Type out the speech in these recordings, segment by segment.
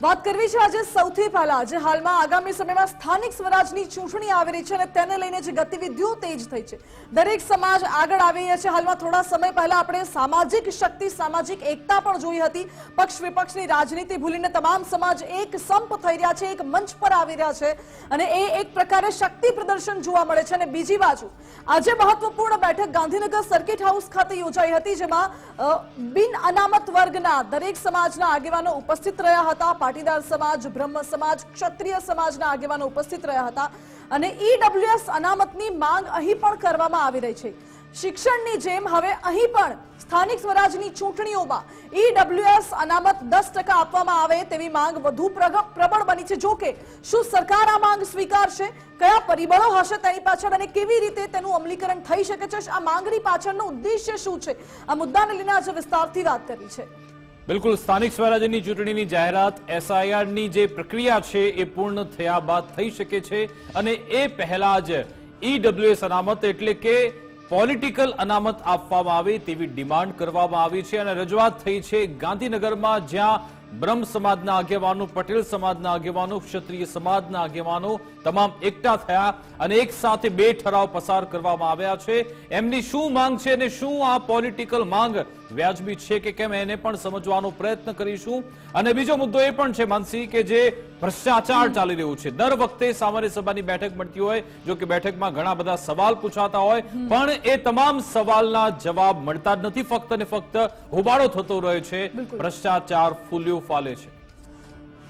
વાત કરવી છે આજે સૌથી પહેલા, જે હાલમાં આગામી સમયમાં સ્થાનિક સ્વરાજની ચૂંટણી આવી રહી છે અને તેને લઈને જે ગતિવિધિઓ તેજ થઈ છે. દરેક સમાજ આગળ આવી રહ્યા છે. હાલમાં થોડા સમય પહેલા આપણે સામાજિક શક્તિ, સામાજિક એકતા પણ જોઈ હતી. પક્ષ વિપક્ષની રાજનીતિ ભૂલીને તમામ સમાજ એક સંપ થઈ રહ્યા છે, એક મંચ પર આવી રહ્યા છે અને એ એક પ્રકારે શક્તિ પ્રદર્શન જોવા મળે છે. અને બીજી બાજુ, આજે મહત્વપૂર્ણ બેઠક ગાંધીનગર સર્કિટ હાઉસ ખાતે યોજાઈ હતી, જેમાં બિન અનામત વર્ગના દરેક સમાજના આગેવાનો ઉપસ્થિત રહ્યા હતા. પાટીદાર સમાજ, બ્રહ્મ સમાજ, ક્ષત્રિય સમાજના આગેવાનો ઉપસ્થિત રહ્યા હતા અને ઈડબ્લ્યુએસ અનામતની માંગ અહીં પણ કરવામાં આવી રહી છે. શિક્ષણની જેમ હવે અહીં પણ સ્થાનિક સ્વરાજની ચૂંટણીઓમાં ઈડબ્લ્યુએસ અનામત દસ ટકા આપવામાં આવે તેવી માંગ વધુ પ્રબળ બની છે. જોકે શું સરકાર આ માંગ સ્વીકારશે? કયા પરિબળો હશે તેની પાછળ અને કેવી રીતે તેનું અમલીકરણ થઈ શકે છે? આ માંગણી પાછળનો ઉદ્દેશ્ય શું છે? આ મુદ્દાને લઈને આજે વિસ્તારથી વાત કરી છે. બિલકુલ, સ્થાનિક સ્વરાજ્યની ચૂંટણીની જાહેરાત એસઆઈઆરની જે પ્રક્રિયા છે એ પૂર્ણ થયા બાદ થઈ શકે છે અને એ પહેલા જ ઈડબ્લ્યુએસ અનામત એટલે કે પોલિટિકલ અનામત આપવામાં આવે તેવી ડિમાન્ડ કરવામાં આવી છે અને રજૂઆત થઈ છે ગાંધીનગરમાં, જ્યાં બ્રહ્મ સમાજના આગેવાનો, પટેલ સમાજના આગેવાનો, ક્ષત્રિય સમાજના આગેવાનો તમામ એકઠા થયા અને એક સાથે બે ઠરાવ પસાર કરવામાં આવ્યા છે. એમની શું માંગ છે અને શું આ પોલિટિકલ માંગ વ્યાજબી છે કે કેમ એને પણ સમજવાનો પ્રયત્ન કરીશું. અને બીજો મુદ્દો એ પણ છે માનસી કે જે ભ્રષ્ટાચાર ચાલી રહ્યું છે. દર વખતે સામાન્ય સભાની બેઠક મળતી હોય જો કે બેઠકમાં ઘણા બધા સવાલ પૂછાતા હોય પણ એ તમામ સવાલના જવાબ મળતા જ નથી. ફક્ત ને ફક્ત હોબાળો થતો રહે છે. ભ્રષ્ટાચાર ફૂલ્યો ફાલે છે.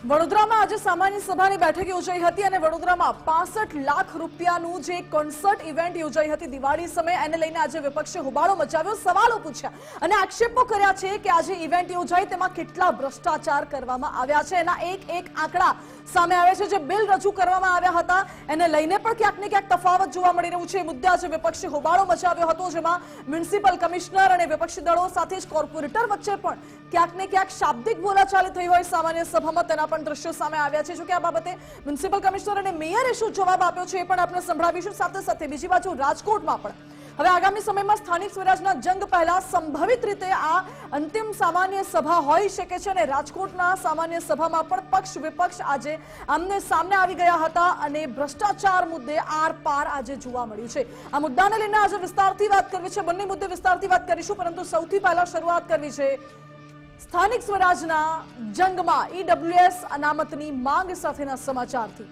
વડોદરામાં આજે સામાન્ય સભાની બેઠક યોજાઈ હતી અને વડોદરામાં પાસઠ લાખ રૂપિયાનું જે કોન્સર્ટ ઇવેન્ટ યોજાઈ હતી દિવાળી સમયે, એને લઈને આજે વિપક્ષે હોબાળો મચાવ્યો, સવાલો પૂછ્યા અને આક્ષેપો કર્યા છે કે આજે ઇવેન્ટ યોજાઈ તેમાં કેટલા ભ્રષ્ટાચાર કરવામાં આવ્યા છે. એના એક એક આંકડા સામે આવે છે જે બિલ રજૂ કરવામાં આવ્યા હતા. એને લઈને પણ ક્યાંક ને ક્યાંક તફાવત જોવા મળી રહ્યું છે. મુદ્દા આજે વિપક્ષે હોબાળો મચાવ્યો હતો, જેમાં મ્યુનિસિપલ કમિશનર અને વિપક્ષી દળો સાથે જ કોર્પોરેટર વચ્ચે પણ ક્યાંક ને ક્યાંક શાબ્દિક બોલાચાલી થઈ હોય સામાન્ય સભામાં તેના પણ દ્રશ્યો સામે આવ્યા છે. જો કે આ બાબતે મ્યુનિસિપલ કમિશનર અને મેયરે શું જવાબ આપ્યો છે એ પણ આપણે સંભળાવીશું. સાથે સાથે બીજી બાજુ રાજકોટમાં પણ હવે આગામી સમયમાં સ્થાનિક સ્વરાજના જંગ પહેલા સંભવિત રીતે આ અંતિમ સામાન્ય સભા હોઈ શકે છે અને રાજકોટના સામાન્ય સભામાં પણ પક્ષ વિપક્ષ આજે આમને સામને આવી ગયા હતા અને ભ્રષ્ટાચાર મુદ્દે આર પાર આજે જોવા મળ્યું છે. આ મુદ્દાને લઈને આજે વિસ્તારથી વાત કરવી છે. બંને મુદ્દે વિસ્તારથી વાત કરીશું, પરંતુ સૌથી પહેલા શરૂઆત કરવી છે સ્થાનિક સ્વરાજના જંગમાં ઈડબ્લ્યુએસ અનામતની માંગ સાથેના સમાચારથી.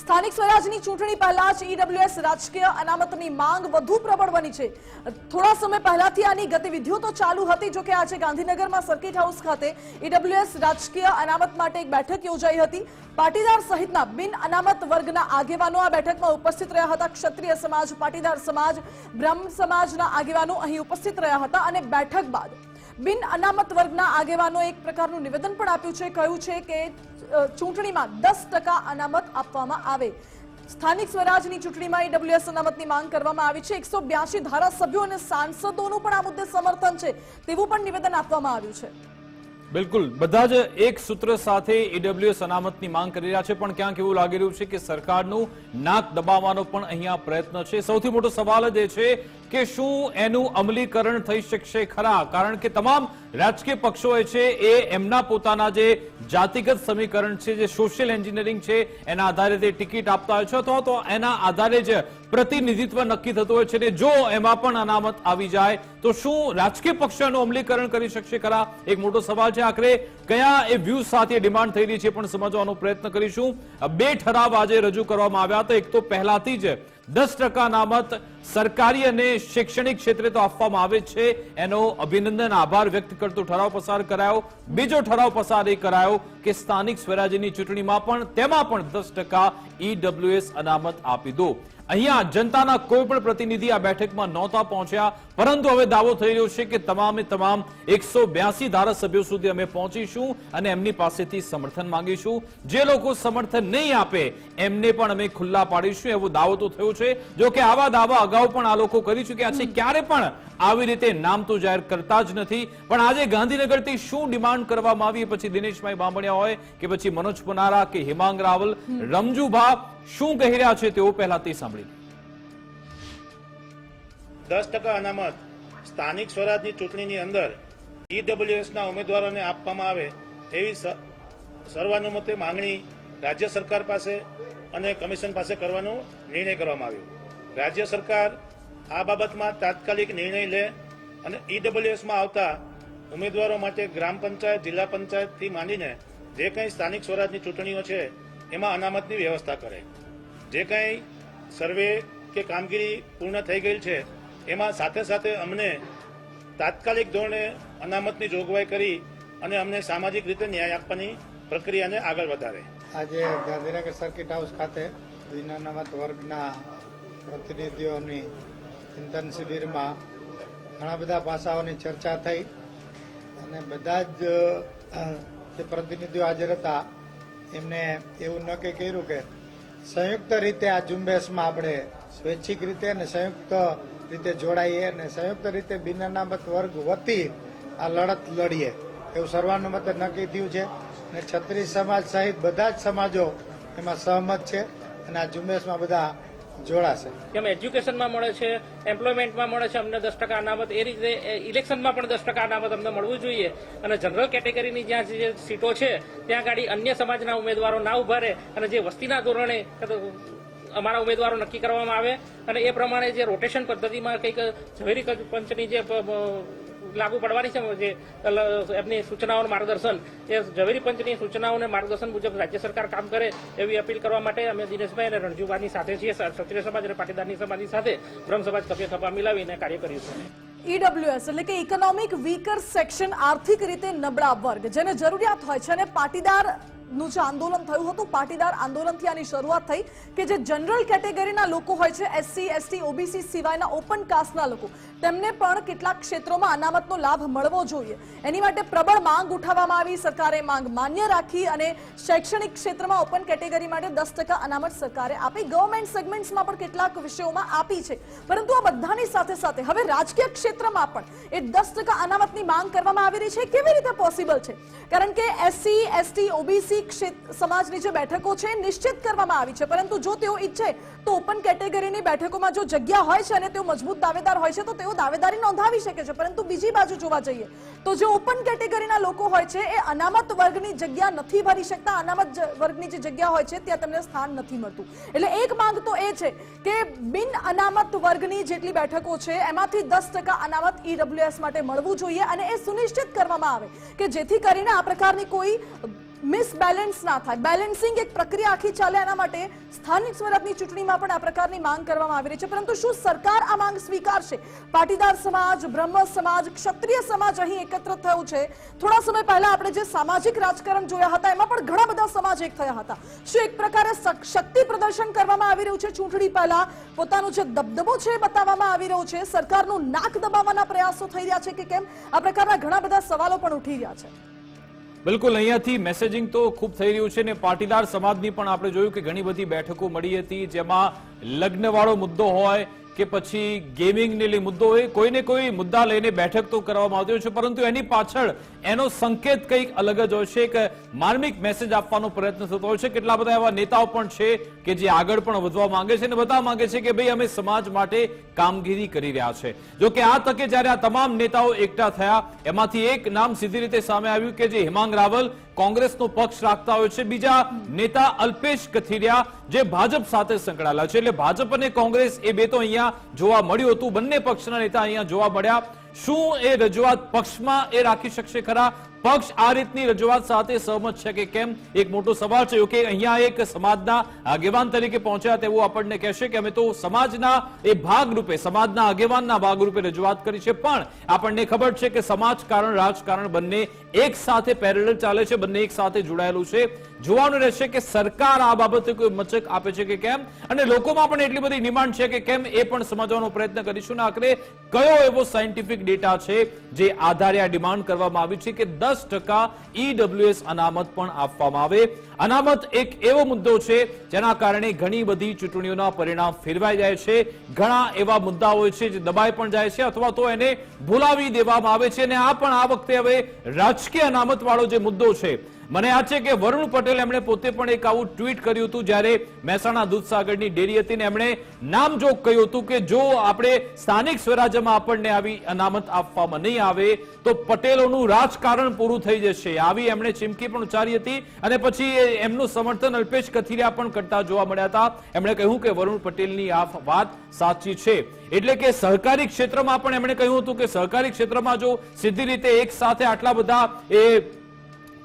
સ્થાનિક સ્વરાજની ચૂંટણી પહેલા જ ઈડબ્લ્યુએસ રાજકીય અનામતની માંગ વધુ પ્રબળ બની છે. થોડા સમય પહેલાથી આની ગતિવિધિઓ તો ચાલુ હતી જો કે આજે ગાંધીનગરમાં સર્કિટ હાઉસ ખાતે ઈડબ્લ્યુએસ રાજકીય અનામત માટે એક બેઠક યોજાઈ હતી. પાટીદાર સહિતના બિન અનામત વર્ગના આગેવાનો આ બેઠકમાં ઉપસ્થિત રહ્યા હતા. ક્ષત્રિય સમાજ, પાટીદાર સમાજ, બ્રહ્મ સમાજના આગેવાનો અહીં ઉપસ્થિત રહ્યા હતા અને બેઠક બાદ બિન અનામત વર્ગના આગેવાનો એક પ્રકારનું નિવેદન પણ આપ્યું છે. કહ્યું છે કે ચૂંટણીમાં દસ ટકા અનામત આપવામાં આવે. સ્થાનિક સ્વરાજની ચૂંટણીમાં ઈડબ્લ્યુએસ અનામતની માંગ કરવામાં આવી છે. એકસો બ્યાસી ધારાસભ્યો અને સાંસદોનું પણ આ મુદ્દે સમર્થન છે. તેવું પણ નિવેદન આપવામાં આવ્યું છે. બિલકુલ. બધા જ એક સૂત્ર સાથે ઈડબ્લ્યુએસ અનામતની માંગ કરી રહ્યા છે. પણ ક્યાંક એવું લાગી રહ્યું છે કે સરકારનું નાક દબાવવાનો પણ અહીંયા પ્રયત્ન છે. સૌથી મોટો સવાલ જ એ છે કે શું એનું અમલીકરણ થઈ શકશે ખરા? કારણ કે તમામ રાજકીય પક્ષો એ છે, એ એમના પોતાના જે જાતિગત સમીકરણ છે, જે સોશિયલ એન્જિનિયરિંગ છે, એના આધારે તે ટિકિટ આપતા હોય છે અથવા તો એના આધારે જ પ્રતિનિધિત્વ નક્કી થતું હોય છે ને જો એમાં પણ અનામત આવી જાય, તો શું રાજકીય પક્ષો એનું અમલીકરણ કરી શકશે ખરા? એક મોટો સવાલ છે આખરે, કયા એ વ્યૂ સાથે ડિમાન્ડ થઈ રહી છે પણ સમજવાનો પ્રયત્ન કરીશું. બે ઠરાવ આજે રજૂ કરવામાં આવ્યા હતા. એક તો પહેલાથી જ દસ ટકા અનામત સરકારી અને શૈક્ષણિક ક્ષેત્રે તો આપવામાં આવે છે. એનો અભિનંદન, આભાર વ્યક્ત કરતો ઠરાવ પસાર કરાયો. બીજો ઠરાવ પસાર એ કરાયો કે સ્થાનિક સ્વરાજ્યની ચૂંટણીમાં પણ તેમાં પણ દસ ટકા ઈડબ્લ્યુએસ અનામત આપી દો. અહીંયા જનતાના કોઈ પણ પ્રતિનિધિ આ બેઠકમાં નહોતા પહોંચ્યા, પરંતુ હવે દાવો થઈ રહ્યો છે કે તમામે તમામ એકસો ધારાસભ્યો સુધી અમે પહોંચીશું અને એમની પાસેથી સમર્થન માંગીશું. જે લોકો સમર્થન નહીં આપે, એમને પણ અમે ખુલ્લા પાડીશું. એવો દાવો તો થયો છે. જો કે આવા દાવા અગાઉ પણ આ લોકો કરી ચૂક્યા છે. ક્યારે પણ આવી રીતે નામ તો જાહેર કરતા જ નથી. પણ આજે ગાંધીનગરથી શું ડિમાન્ડ કરવામાં આવી પછી દિનેશભાઈ બાંભણિયા હોય કે પછી મનોજ પુનારા કે હિમાંગ રાવલ, રમજુભા શું કહી રહ્યા છે તેઓ પહેલા તે સાંભળી દસ ટકા અનામત સ્થાનિક સ્વરાજની ચૂંટણીની અંદર ઈડબ્લ્યુએસના ઉમેદવારોને આપવામાં આવે તેવી સર્વાનુમતે માંગણી રાજ્ય સરકાર પાસે અને કમિશન પાસે કરવાનો નિર્ણય કરવામાં આવ્યો. રાજ્ય સરકાર આ બાબતમાં તાત્કાલિક નિર્ણય લે અને ઈડબ્લ્યુએસમાં આવતા ઉમેદવારો માટે ગ્રામ પંચાયત, જિલ્લા પંચાયતથી માંડીને જે કંઈ સ્થાનિક સ્વરાજની ચૂંટણીઓ છે, એમાં અનામતની વ્યવસ્થા કરે. જે કંઈ સર્વે કે કામગીરી પૂર્ણ થઈ ગયેલ છે એમાં સાથે સાથે અમને તાત્કાલિક ધોરણે અનામતની જોગવાઈ કરી અને અમને સામાજિક રીતે ન્યાય આપવાની પ્રક્રિયાને આગળ વધારે. આજે ગાંધીનગર સર્કિટ હાઉસ ખાતે બિન અનામત વર્ગના પ્રતિનિધિઓની ચિંતન શિબિરમાં ઘણા બધા પાસાઓની ચર્ચા થઈ અને બધા જ જે પ્રતિનિધિઓ હાજર હતા, એમને એવું નક્કી કર્યું કે સંયુક્ત રીતે આ ઝુંબેશમાં આપણે સ્વૈચ્છિક રીતે અને સંયુક્ત રીતે જોડાઈએ અને સંયુક્ત રીતે બિન અનામત વર્ગ વતી આ લડત લડીએ. એવું સર્વાનુમતે નક્કી થયું છે અને છત્રીસ સમાજ સહિત બધા જ સમાજો એમાં સહમત છે અને આ ઝુંબેશમાં બધા જોડાશે. કેમ એજ્યુકેશનમાં મળે છે, એમ્પ્લોયમેન્ટમાં મળે છે, અમને દસ ટકા અનામત, એ રીતે ઇલેક્શનમાં પણ દસ ટકા અનામત અમને મળવું જોઈએ. અને જનરલ કેટેગરીની જ્યાં જે સીટો છે, ત્યાં ગાડી અન્ય સમાજના ઉમેદવારો ના ઊભા રહે અને જે વસ્તીના ધોરણે અમારા ઉમેદવારો નક્કી કરવામાં આવે અને એ પ્રમાણે જે રોટેશન પદ્ધતિમાં કંઈક ઝવેરી પંચની જે લાગુ પડવાની છે, જે એમની સૂચનાઓ માર્ગદર્શન, એ ઝવેરી પંચની સૂચનાઓ અને માર્ગદર્શન મુજબ રાજ્ય સરકાર કામ કરે એવી અપીલ કરવા માટે અમે દિનેશભાઈ અને રણજુભાઈની સાથે છીએ ક્ષત્રિય સમાજ અને પાટીદારની સમાજની સાથે બ્રહ્મ સમાજ કભે ખભા મિલાવીને કાર્ય કર્યું છે. ઈડબ્લ્યુએસ એટલે કે ઇકોનોમિક વીકર સેક્શન આર્થિક રીતે નબળા વર્ગ, જેને જરૂરિયાત હોય છે અને પાટીદાર નું જે આંદોલન થયું હતું, પાટીદાર આંદોલનથી આની શરૂઆત થઈ કે જે જનરલ કેટેગરીના લોકો હોય છે એસસી એસટી ઓબીસી સિવાયના ઓપન કાસ્ટના લોકો. તેમને પણ કેટલાક ક્ષેત્રોમાં અનામતનો લાભ મળવો જોઈએ. એની માટે પ્રબળ માંગ ઉઠાવવામાં આવી. સરકારે માંગ માન્ય રાખી અને શૈક્ષણિક ક્ષેત્રમાં ઓપન કેટેગરી માટે દસ ટકા અનામત સરકારે આપી. ગવર્મેન્ટ સેગમેન્ટ્સમાં પણ કેટલાક વિષયોમાં આપી છે. પરંતુ આ બધાની સાથે સાથે હવે રાજકીય ક્ષેત્રમાં પણ એ દસ ટકા અનામતની માંગ કરવામાં આવી રહી છે. કેવી રીતે પોસિબલ છે? કારણ કે એસસી એસટી ઓબીસી સમાજની જે બેઠકો છે નિશ્ચિત કરવામાં આવી છે. પરંતુ જો તેઓ ઈચ્છે, તો ઓપન કેટેગરીની બેઠકોમાં જો જગ્યા હોય છે અને તેઓ મજબૂત દાવેદાર હોય છે, તો તેઓ દાવેદારી નોંધાવી શકે છે. પરંતુ બીજી બાજુ જોવા જઈએ, તો જે ઓપન કેટેગરીના લોકો હોય છે, એ અનામત વર્ગની જગ્યા નથી ભરી શકતા. અનામત વર્ગની જે જગ્યા હોય છે, ત્યાં તેમને સ્થાન નથી મળતું. એટલે એક માંગ તો એ છે કે બિન અનામત વર્ગની જેટલી બેઠકો છે, એમાંથી દસ ટકા અનામત ઈડબ્લ્યુએસ માટે મળવું જોઈએ અને એ સુનિશ્ચિત કરવામાં આવે કે જેથી કરીને આ પ્રકારની કોઈ મિસબેલેન્સ ના થાય. બેલેન્સિંગ એક પ્રક્રિયા આખી ચાલે એના માટે સ્થાનિક સ્વરાજની ચૂંટણીમાં પણ આ પ્રકારની માંગ કરવામાં આવી રહી છે. પરંતુ શું સરકાર આ માંગ સ્વીકારશે? પાટીદાર સમાજ, બ્રહ્મ સમાજ, ક્ષત્રિય સમાજ અહીં એકત્ર થયું છે. થોડા સમય પહેલા આપણે જે સામાજિક રાજકારણ જોયા હતા, એમાં પણ ઘણા બધા સમાજ એક થયા હતા. શું એક પ્રકારે શક્તિ પ્રદર્શન કરવામાં આવી રહ્યું છે? ચૂંટણી પહેલા પોતાનો જે દબદબો છે બતાવવામાં આવી રહ્યો છે. સરકારનું નાક દબાવવાના પ્રયાસો થઈ રહ્યા છે કે કેમ? આ પ્રકારના ઘણા બધા સવાલો પણ ઉઠી રહ્યા છે. બિલકુલ, અહીંયાથી મેસેજિંગ તો ખૂબ થઈ રહ્યું છે ને પાટીદાર સમાજની પણ આપણે જોયું કે ઘણી બધી બેઠકો મળી હતી, જેમાં લગ્નવાળો મુદ્દો હોય કે પછી ગેમિંગને લઈ મુદ્દો હોય, કોઈને કોઈ મુદ્દા લઈને બેઠક તો કરવામાં આવતી હોય છે, પરંતુ એની પાછળ એનો સંકેત કંઈક અલગ જ હોય છે એક માર્મિક મેસેજ આપવાનો પ્રયત્ન થતો હોય છે. કેટલા બધા એવા નેતાઓ પણ છે કે જે આગળ પણ વધવા માંગે છે અને બતાવવા માંગે છે કે ભાઈ અમે સમાજ માટે કામગીરી કરી રહ્યા છે. જો કે આ તકે જ્યારે આ તમામ નેતાઓ એકઠા થયા, એમાંથી એક નામ સીધી રીતે સામે આવ્યું કે જે હિમાંગ રાવલ કોંગ્રેસનો પક્ષ રાખતા હોય છે. બીજા નેતા અલ્પેશ કથિરિયા જે ભાજપ સાથે સંકળાયેલા છે. એટલે ભાજપ અને કોંગ્રેસ એ બે તો અહીંયા જોવા મળ્યું હતું. બંને પક્ષના નેતા અહીંયા જોવા મળ્યા. શું એ રજૂઆત પક્ષમાં એ રાખી શકશે ખરા? પક્ષ આ રીતની રજૂઆત સાથે સહમત છે કે કેમ? એક મોટો સવાલ છે, કે અહીંયા એક સમાજના આગેવાન તરીકે પહોંચ્યા તેવું આપણને કહેશે કે અમે તો સમાજના એ ભાગરૂપે, સમાજના આગેવાનના ભાગરૂપે રજૂઆત કરી છે, પણ આપણને ખબર છે કે સમાજ કારણ, રાજકારણ બંને એક સાથે પેરેલલ ચાલે છે, બંને એક સાથે જોડાયેલું છે. જોવાનું રહેશે કે સરકાર આ બાબતે કોઈ મચક આપે છે કે કેમ? અને લોકોમાં પણ એટલી બધી ડિમાન્ડ છે કે કેમ એ પણ સમજવાનો પ્રયત્ન કરીશું. આખરે કયો એવો સાયન્ટિફિક ડેટા છે જે આધારે આ ડિમાન્ડ કરવામાં આવી છે કે દસ ટકા ઈડબ્લ્યુએસ અનામત પણ આપવામાં આવે? અનામત એક એવો મુદ્દો છે જેના કારણે ઘણી બધી ચૂંટણીઓના પરિણામ ફેરવાઈ જાય છે. ઘણા એવા મુદ્દા હોય છે જે દબાઈ પણ જાય છે અથવા તો એને ભૂલાવી દેવામાં આવે છે. અને આ પણ આ વખતે હવે રાજકીય અનામત વાળો જે મુદ્દો છે મને યાદ છે કે વરુણ પટેલ એમણે પોતે પણ એક આવું ટ્વીટ કર્યું હતું જ્યારે મહેસાણા દૂધસાગરની ડેરી હતી ને એમણે નામજોગ કહ્યું હતું કે જો આપણે સ્થાનિક સ્વરાજ્યમાં આપણને આવી અનામત આપવામાં નહીં આવે, તો પટેલોનું રાજકારણ પૂરું થઈ જશે. આવી એમણે ચીમકી પણ ઉચ્ચારી હતી અને પછી એમનું સમર્થન અલ્પેશ કથિરિયા પણ કરતા જોવા મળ્યા હતા. એમણે કહ્યું કે વરુણ પટેલની આ વાત સાચી છે. એટલે કે સહકારી ક્ષેત્રમાં પણ એમણે કહ્યું હતું કે સહકારી ક્ષેત્રમાં જો સીધી રીતે એક સાથે આટલા બધા એ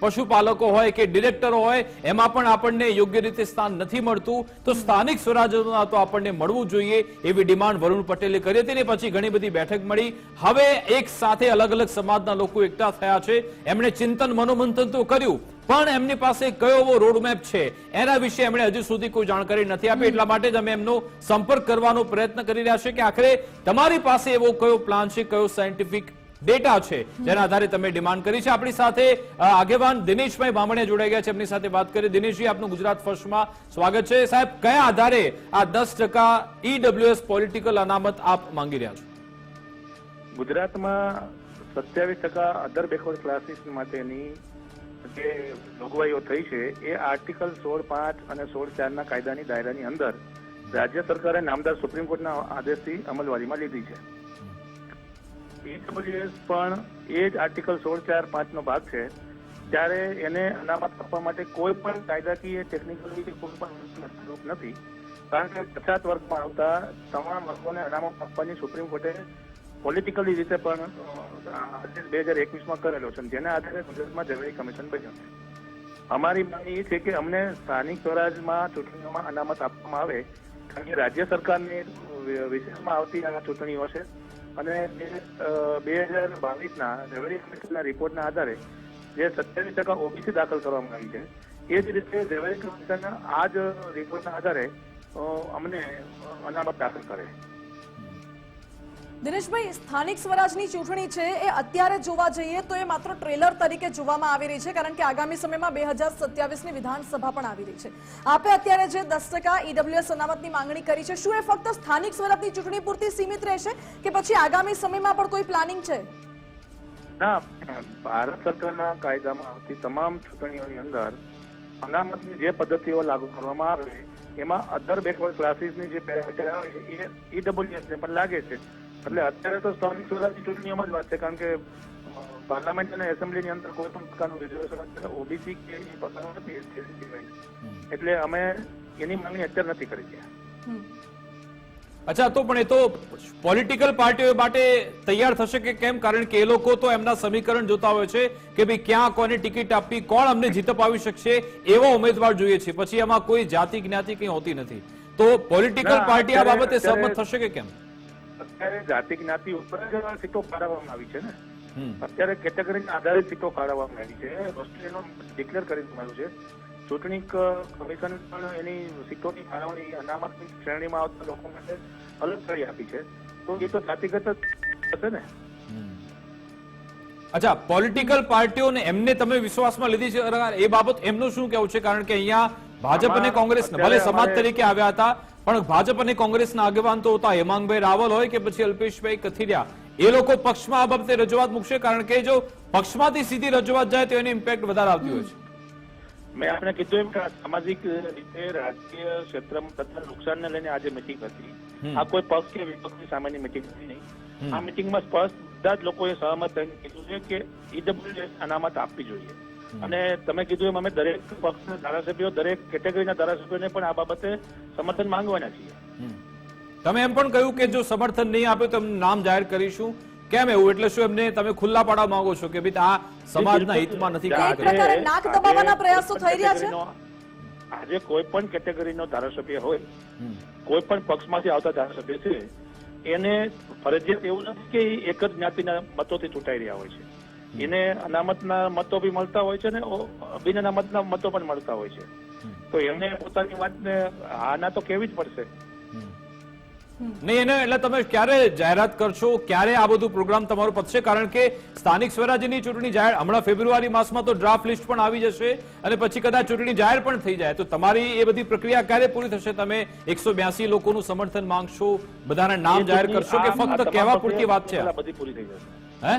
પશુપાલકો હોય કે ડિરેક્ટરો હોય, એમાં પણ આપણને યોગ્ય રીતે સ્થાન નથી મળતું. તો સ્થાનિક સ્વરાજ્યમાં તો આપણને મળવું જોઈએ એવી ડિમાન્ડ વરુણ પટેલે કરી હતી ને પછી ઘણી બધી બેઠક મળી. હવે એક સાથે અલગ અલગ સમાજના લોકો એકઠા થયા છે. એમણે ચિંતન મનોમંથન તો કર્યું, પણ એમની પાસે કયો એવો રોડમેપ છે? એના વિશે એમણે હજુ સુધી કોઈ જાણકારી નથી આપી. એટલા માટે જ અમે એમનો સંપર્ક કરવાનો પ્રયત્ન કરી રહ્યા છે કે આખરે તમારી પાસે એવો કયો પ્લાન છે, કયો સાયન્ટિફિક ડેટા છે, જેના આધારે તમે ડિમાન્ડ કરી છે. આપણી સાથે આગેવાન દિનેશભાઈ બામણે જોડાઈ ગયા છે. એમની સાથે વાત કરી. દિનેશજી, આપનું ગુજરાત ફર્સ્ટમાં સ્વાગત છે. સાહેબ, કયા આધારે આ દસ ટકા ઈડબ્લ્યુએસ પોલિટિકલ અનામત આપ માંગી રહ્યા છો? ગુજરાતમાં સત્યાવીસ ટકા અધર બેકવર્ડ ક્લાસીસ માટેની જે જોગવાઈઓ થઈ છે, એ આર્ટિકલ સોળ પાંચ અને સોળ ચારના કાયદાની દાયરાની અંદર રાજ્ય સરકારે નામદાર સુપ્રીમ કોર્ટના આદેશથી અમલવારીમાં લીધી છે. ઈડબ્લ્યુએસ પણ એ જ આર્ટિકલ સોળ, ચાર, પાંચનો ભાગ છે. ત્યારે એને અનામત આપવા માટે કોઈ પણ કાયદાકીય ટેકનિકલ કોઈ પણ નથી. કારણ કે પછાત વર્ગમાં આવતા તમામ વર્ગોને અનામત આપવાની સુપ્રીમ કોર્ટે પોલિટિકલી રીતે પણ આદેશ બે હજાર એકવીસમાં કરેલો છે જેના આધારે ગુજરાતમાં ઝવેરી કમિશન બન્યું છે. અમારી માંગણી એ છે કે અમને સ્થાનિક સ્વરાજમાં ચૂંટણીઓમાં અનામત આપવામાં આવે. કારણ કે રાજ્ય સરકારની વિશેષમાં આવતી આ ચૂંટણીઓ છે. અને બે હજાર બાવીસના રેવન્યુ કમિશનના રિપોર્ટના આધારે જે સત્યાવીસ ટકા ઓબીસી દાખલ કરવામાં આવી છે. એ જ રીતે રેવન્યુ કમિશન આ જ રિપોર્ટના આધારે અમને અનામત દાખલ કરે. દિનેશભાઈ, સ્થાનિક સ્વરાજની ચૂંટણી છે, એ અત્યારે જોવા જઈએ તો એ માત્ર ટ્રેલર તરીકે જોવામાં આવી રહી છે, કારણ કે આગામી સમયમાં બે હજાર વિધાનસભા પણ આવી રહી છે. આપે અત્યારે જે દસ ટકા ઈડબ્લ્યુએસ અનામતની માંગણી કરી છે, શું એ ફક્ત સ્થાનિક સ્વરાજની ચૂંટણી પૂરતી સીમિત રહેશે કે પછી આગામી સમયમાં પણ કોઈ પ્લાનિંગ છે? ના, ભારત સરકારના કાયદામાં આવતી તમામ ચૂંટણીઓની અંદર અનામતની જે પદ્ધતિઓ લાગુ કરવામાં આવે, એમાં અધર બેકવર્ડ ક્લાસીસની જે એ ઈડબ્લ્યુએસ ને પણ લાગે છે. એટલે અત્યારે તો સ્થાનિક સ્વરાજની ચૂંટણીઓમાં જ વાત છે કારણ કે પાર્લામેન્ટ અને એસેમ્બલીની અંદર કોઈ પણ પ્રકારનું રિઝર્વેશન ઓબીસી કે એ પ્રકારનું નથી એટલે અમે એની માંગણી અત્યારે નથી કરી રહ્યા. અચ્છા તો પણ એ તો પોલિટિકલ પાર્ટીઓ માટે તૈયાર થશે કે કેમ? કારણ કે એ લોકો તો એમના સમીકરણ જોતા હોય છે કે ભાઈ ક્યાં કોને ટિકિટ આપવી કોણ અમને જીત અપાવી શકશે એવો ઉમેદવાર જોઈએ છે. પછી એમાં કોઈ જાતિ જ્ઞાતિ કંઈ હોતી નથી. તો પોલિટિકલ પાર્ટી આ બાબતે સહમત થશે કે કેમ? અત્યારે જાતિ જ્ઞાતિ ઉપર જ સીટો ફાળવવામાં આવી છે ને. અત્યારે કેટેગરીના આધારે સીટો ફાળવવામાં આવી છે. એનો ડિક્લેર કરી દેવામાં છે. ચૂંટણી કમિશન પણ એની સીટોની ફાળવણી અનામતની શ્રેણીમાં આવતા લોકો માટે અલગ કરી આપી છે. તો એ તો જાતિગત હશે ને. અચ્છા પોલિટિકલ પાર્ટીઓને એમને તમે વિશ્વાસમાં લીધી છે એ બાબત એમનું શું કેવું છે? કારણ કે અહીંયા ભાજપ અને કોંગ્રેસ ભલે સમાજ તરીકે આવ્યા હતા પણ ભાજપ અને કોંગ્રેસના આગેવાન તો હતા. હેમાંગભાઈ રાવલ હોય કે પછી અલ્પેશભાઈ કથિરિયા. એ લોકો પક્ષમાં આ બાબતે રજૂઆત મૂકશે કારણ કે જો પક્ષમાંથી સીધી રજૂઆત જાય તો એની ઇમ્પેક્ટ વધારે આવતી હોય છે. મેં આપણે કીધું એમ કે સામાજિક રીતે રાજકીય ક્ષેત્રમાં થતા નુકસાનને લઈને આજે મિટિંગ હતી. આ કોઈ પક્ષ કે વિપક્ષની સામેની મિટિંગ હતી નહીં. આ મિટિંગમાં સ્પષ્ટ બધા જ લોકોએ સહમત થઈને કીધું છે કે ઈડબ્લ્યુએસ અનામત આપવી જોઈએ. અને તમે કીધું એમ અમે દરેક પક્ષના ધારાસભ્યો દરેક કેટેગરીના ધારાસભ્યોને પણ આ બાબતે સમર્થન માંગવાના છીએ. તમે એમ પણ કહ્યું કે જો સમર્થન નહીં આપ્યું તો નામ જાહેર કરીશું. કેમ એવું? એટલે શું એમને તમે ખુલ્લા પાડવા માંગો છો કે ભાઈ આ સમાજના હિતમાં નથી કામ કરી નાક દબાવવાના આજે પ્રયાસો કોઈ પણ થઈ રહ્યા છે? કેટેગરીનો- આજે કોઈ પણ કેટેગરીનો ધારાસભ્ય હોય કોઈ પણ પક્ષમાંથી આવતા ધારાસભ્ય છે એને ફરજિયાત એવું નથી કે એક જ જ્ઞાતિના મતોથી ચૂંટાઈ રહ્યા હોય છે. એને અનામતના મતો બી મળતા હોય છે ને બિન અનામતના મતો પણ મળતા હોય છે. તો એમને પોતાની વાતને આના તો કેવી જ પડશે. નહીં એને એટલે તમે ક્યારે જાહેરાત કરશો? ક્યારે આ બધું પ્રોગ્રામ તમારો પતશે? કારણ કે સ્થાનિક સ્વરાજ્યની ચૂંટણી જાહેર હમણાં ફેબ્રુઆરી માસમાં તો ડ્રાફ્ટ લિસ્ટ પણ આવી જશે અને પછી કદાચ ચૂંટણી જાહેર પણ થઈ જાય. તો તમારી એ બધી પ્રક્રિયા ક્યારે પૂરી થશે? તમે એકસો બ્યાસી લોકોનું સમર્થન માંગશો? બધાના નામ જાહેર કરશો કે ફક્ત કહેવા પૂરતી વાત છે? બધી પૂરી થઈ જશે. હે?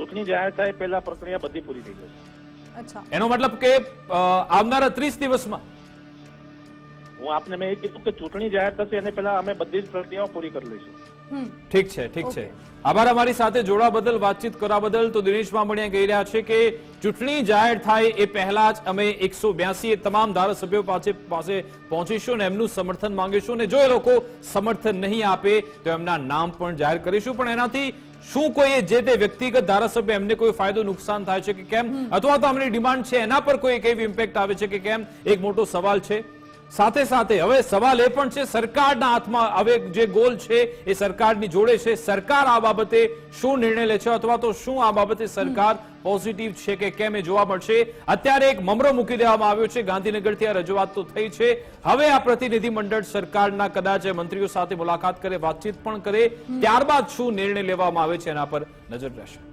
ચૂંટણી જાહેર થાય પહેલા પ્રક્રિયા બધી પૂરી થઈ જશે એનો મતલબ કે આવનારા ત્રીસ દિવસમાં? હું આપને મેં એ કીધું કે ચૂંટણી જાહેર થશે એને પહેલા અમે બધી જ પ્રક્રિયાઓ પૂરી કરી લઈશું. ઠીક છે ઠીક છે. આભાર અમારી સાથે જોડા બદલ વાતચીત કરવા બદલ. તો દિનેશ બામણિયા કહી રહ્યા છે કે ચૂંટણી જાહેર થાય એ પહેલા જ અમે એકસો બ્યાસી તમામ ધારાસભ્યો પાસે પાસે પહોંચીશું અને એમનું સમર્થન માંગીશું અને જો એ લોકો સમર્થન નહીં આપે તો એમના નામ પણ જાહેર કરીશું. પણ એનાથી શું કોઈ જે તે વ્યક્તિગત ધારાસભ્ય એમને કોઈ ફાયદો નુકસાન થાય છે કે કેમ? અથવા તો અમની ડિમાન્ડ છે એના પર કોઈ કેવી ઇમ્પેક્ટ આવે છે કે કેમ? એક મોટો સવાલ છે. સાથે સાથે હવે સવાલ એ પણ છે સરકારના હાથમાં હવે જે ગોલ છે એ સરકારની જોડે છે. સરકાર આ બાબતે શું નિર્ણય લે છે અથવા તો શું આ બાબતે સરકાર પોઝિટિવ છે કે કેમ એ જોવા મળશે? અત્યારે એક મમરો મૂકી દેવામાં આવ્યો છે. ગાંધીનગરથી આ રજૂઆત તો થઈ છે. હવે આ પ્રતિનિધિ મંડળ સરકારના કદાચ મંત્રીઓ સાથે મુલાકાત કરે વાતચીત પણ કરે. ત્યારબાદ શું નિર્ણય લેવામાં આવે છે એના પર નજર રહેશે.